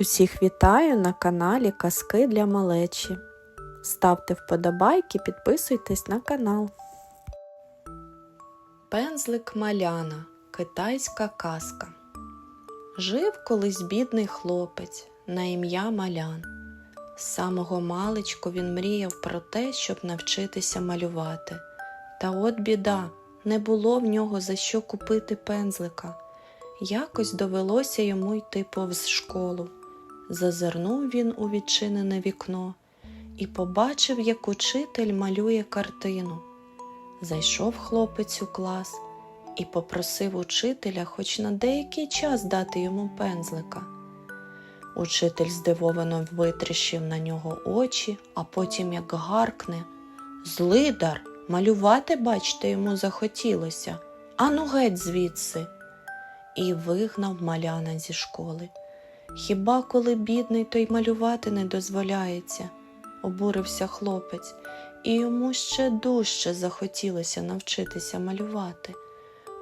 Усіх вітаю на каналі Казки для малечі. Ставте вподобайки, підписуйтесь на канал. Пензлик Маляна. Китайська казка. Жив колись бідний хлопець на ім'я Малян. З самого маличку він мріяв про те, щоб навчитися малювати. Та от біда, не було в нього за що купити пензлика. Якось довелося йому йти повз школу. Зазирнув він у відчинене вікно і побачив, як учитель малює картину. Зайшов хлопець у клас і попросив учителя хоч на деякий час дати йому пензлика. Учитель здивовано витріщив на нього очі, а потім як гаркне Злидар, малювати, бачте, йому захотілося. Ану геть звідси. І вигнав маляна зі школи. Хіба коли бідний, то й малювати не дозволяється, обурився хлопець, і йому ще дужче захотілося навчитися малювати.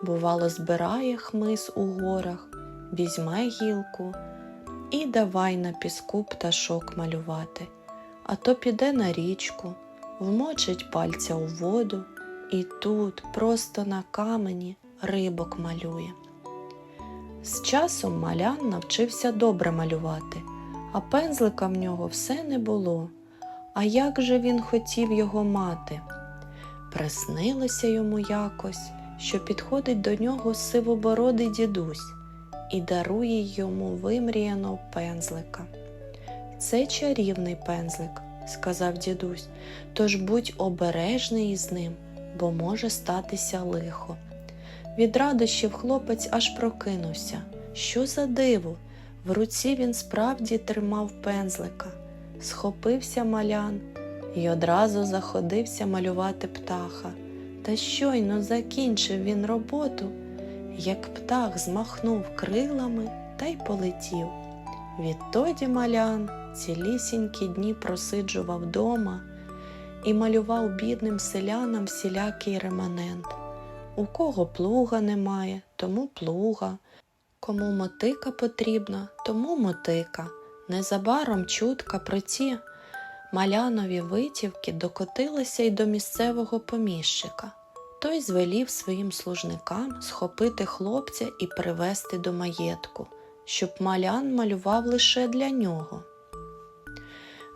Бувало, збирає хмиз у горах, візьме гілку і давай на піску пташок малювати, а то піде на річку, вмочить пальця у воду і тут, просто на камені, рибок малює. З часом малян навчився добре малювати, а пензлика в нього все не було. А як же він хотів його мати? Приснилося йому якось, що підходить до нього сивобородий дідусь і дарує йому вимріяного пензлика. Це чарівний пензлик, сказав дідусь, тож будь обережний із ним, бо може статися лихо. Від радощів хлопець аж прокинувся. Що за диво? В руці він справді тримав пензлика, схопився малян і одразу заходився малювати птаха. Та щойно закінчив він роботу, як птах змахнув крилами та й полетів. Відтоді малян цілісінькі дні просиджував дома і малював бідним селянам всілякий реманент. У кого плуга немає, тому плуга, кому мотика потрібна, тому мотика. Незабаром чутка про ці малянові витівки докотилася й до місцевого поміщика. Той звелів своїм служникам схопити хлопця і привезти до маєтку, щоб малян малював лише для нього.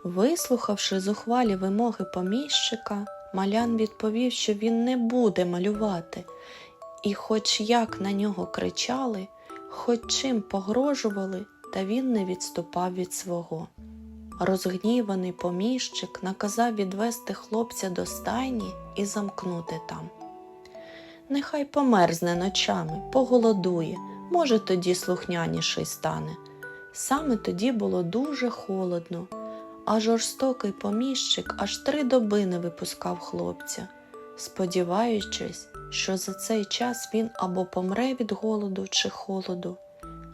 Вислухавши зухвалі вимоги поміщика, Малян відповів, що він не буде малювати, і хоч як на нього кричали, хоч чим погрожували, та він не відступав від свого. Розгніваний поміщик наказав відвести хлопця до стайні і замкнути там. Нехай померзне ночами, поголодує, може, тоді слухняніший стане. Саме тоді було дуже холодно а жорстокий поміщик аж три доби не випускав хлопця, сподіваючись, що за цей час він або помре від голоду чи холоду,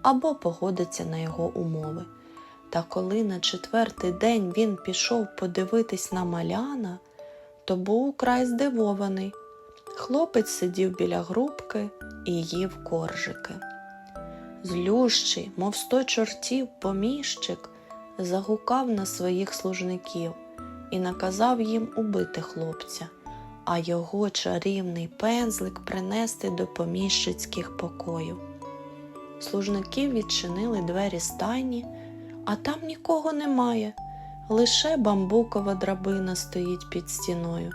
або погодиться на його умови. Та коли на четвертий день він пішов подивитись на маляна, то був украй здивований. Хлопець сидів біля грубки і їв коржики. Злющий, мов сто чортів, поміщик загукав на своїх служників і наказав їм убити хлопця, а його чарівний пензлик принести до поміщицьких покоїв. Служники відчинили двері стайні, а там нікого немає, лише бамбукова драбина стоїть під стіною.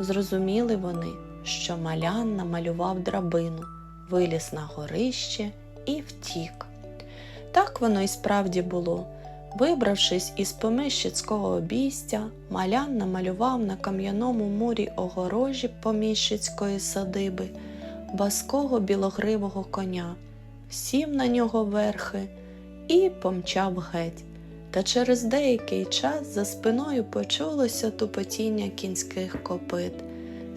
Зрозуміли вони, що малян намалював драбину, виліз на горище і втік. Так воно й справді було. Вибравшись із поміщицького обійстя, малян намалював на кам'яному мурі огорожі поміщицької садиби баского білогривого коня, сів на нього верхи і помчав геть. Та через деякий час за спиною почулося тупотіння кінських копит.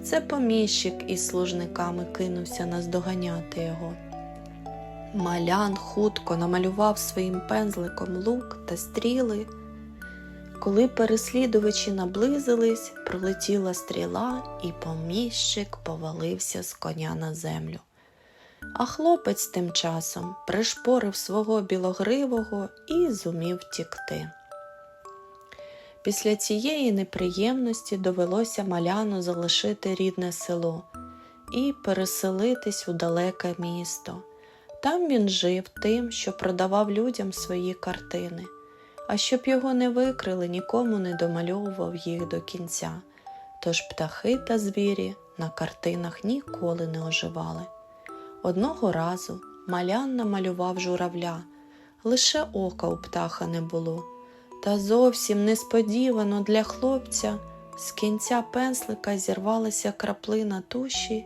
Це поміщик із служниками кинувся наздоганяти його. Малян хутко намалював своїм пензликом лук та стріли. Коли переслідувачі наблизились, пролетіла стріла, і поміщик повалився з коня на землю. А хлопець тим часом пришпорив свого білогривого і зумів тікти. Після цієї неприємності довелося маляну залишити рідне село і переселитись у далеке місто. Там він жив тим, що продавав людям свої картини, а щоб його не викрили, нікому не домальовував їх до кінця. Тож птахи та звірі на картинах ніколи не оживали. Одного разу малян намалював журавля, лише ока у птаха не було. Та зовсім несподівано для хлопця з кінця пензлика зірвалася краплина туші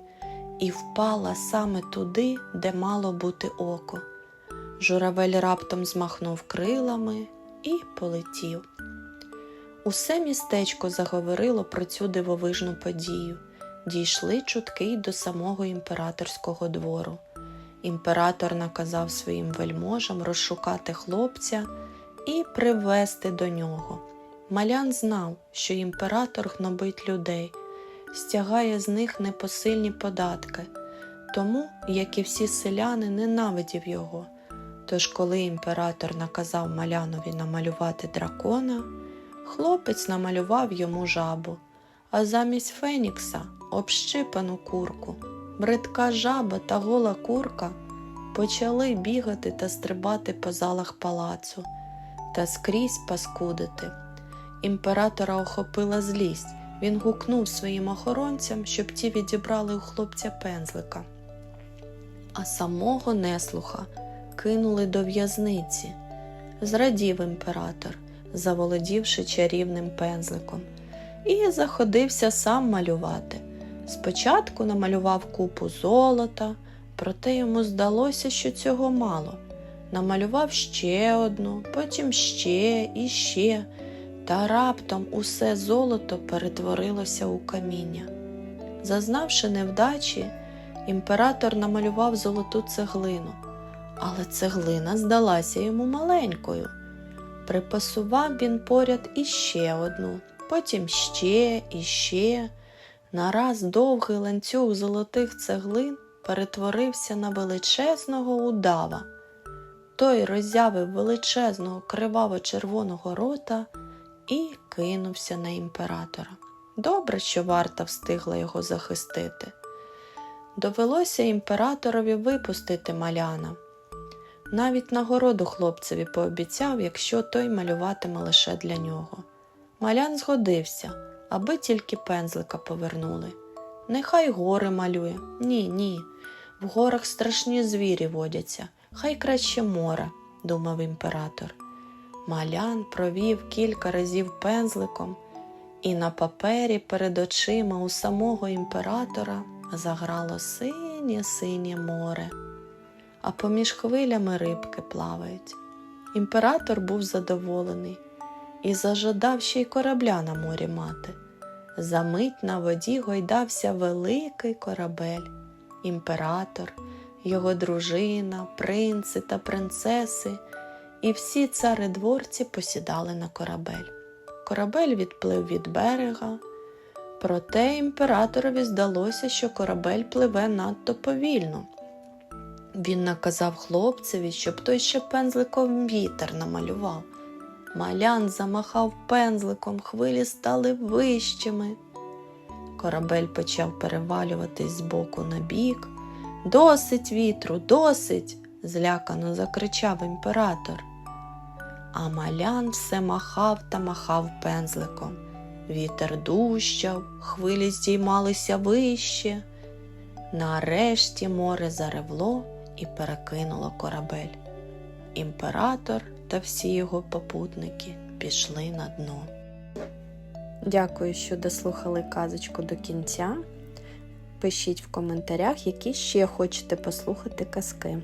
і впала саме туди, де мало бути око. Журавель раптом змахнув крилами і полетів. Усе містечко заговорило про цю дивовижну подію. Дійшли чутки й до самого імператорського двору. Імператор наказав своїм вельможам розшукати хлопця і привести до нього. Малян знав, що імператор гнобить людей, стягає з них непосильні податки, тому, як і всі селяни, ненавидів його. Тож, коли імператор наказав малянові намалювати дракона, хлопець намалював йому жабу, а замість Фенікса общипану курку. Бридка жаба та гола курка почали бігати та стрибати по залах палацу та скрізь паскудити. Імператора охопила злість. Він гукнув своїм охоронцям, щоб ті відібрали у хлопця пензлика, а самого неслуха кинули до в'язниці. Зрадів імператор, заволодівши чарівним пензликом, і заходився сам малювати. Спочатку намалював купу золота, проте йому здалося, що цього мало. Намалював ще одну, потім ще і ще, та раптом усе золото перетворилося у каміння. Зазнавши невдачі, імператор намалював золоту цеглину, але цеглина здалася йому маленькою. Припасував він поряд іще одну, потім ще і ще. Нараз довгий ланцюг золотих цеглин перетворився на величезного удава. Той роззявив величезного криваво-червоного рота і кинувся на імператора. Добре, що варта встигла його захистити. Довелося імператорові випустити маляна. Навіть нагороду хлопцеві пообіцяв, якщо той малюватиме лише для нього. Малян згодився, аби тільки пензлика повернули. Нехай гори малює. Ні, ні. В горах страшні звірі водяться, хай краще море, думав імператор. Малян провів кілька разів пензликом, і на папері перед очима у самого імператора заграло синє синє море, а поміж хвилями рибки плавають. Імператор був задоволений і зажадав ще й корабля на морі мати. Замить на воді гойдався великий корабель. Імператор, його дружина, принци та принцеси, і всі цари дворці посідали на корабель. Корабель відплив від берега, проте імператорові здалося, що корабель пливе надто повільно. Він наказав хлопцеві, щоб той ще пензликом вітер намалював. Малян замахав пензликом, хвилі стали вищими. Корабель почав перевалюватись з боку на бік. Досить вітру, досить, злякано закричав імператор. А малян все махав та махав пензликом. Вітер дужчав, хвилі здіймалися вище. Нарешті море заревло і перекинуло корабель. Імператор та всі його попутники пішли на дно. Дякую, що дослухали казочку до кінця. Пишіть в коментарях, які ще хочете послухати казки.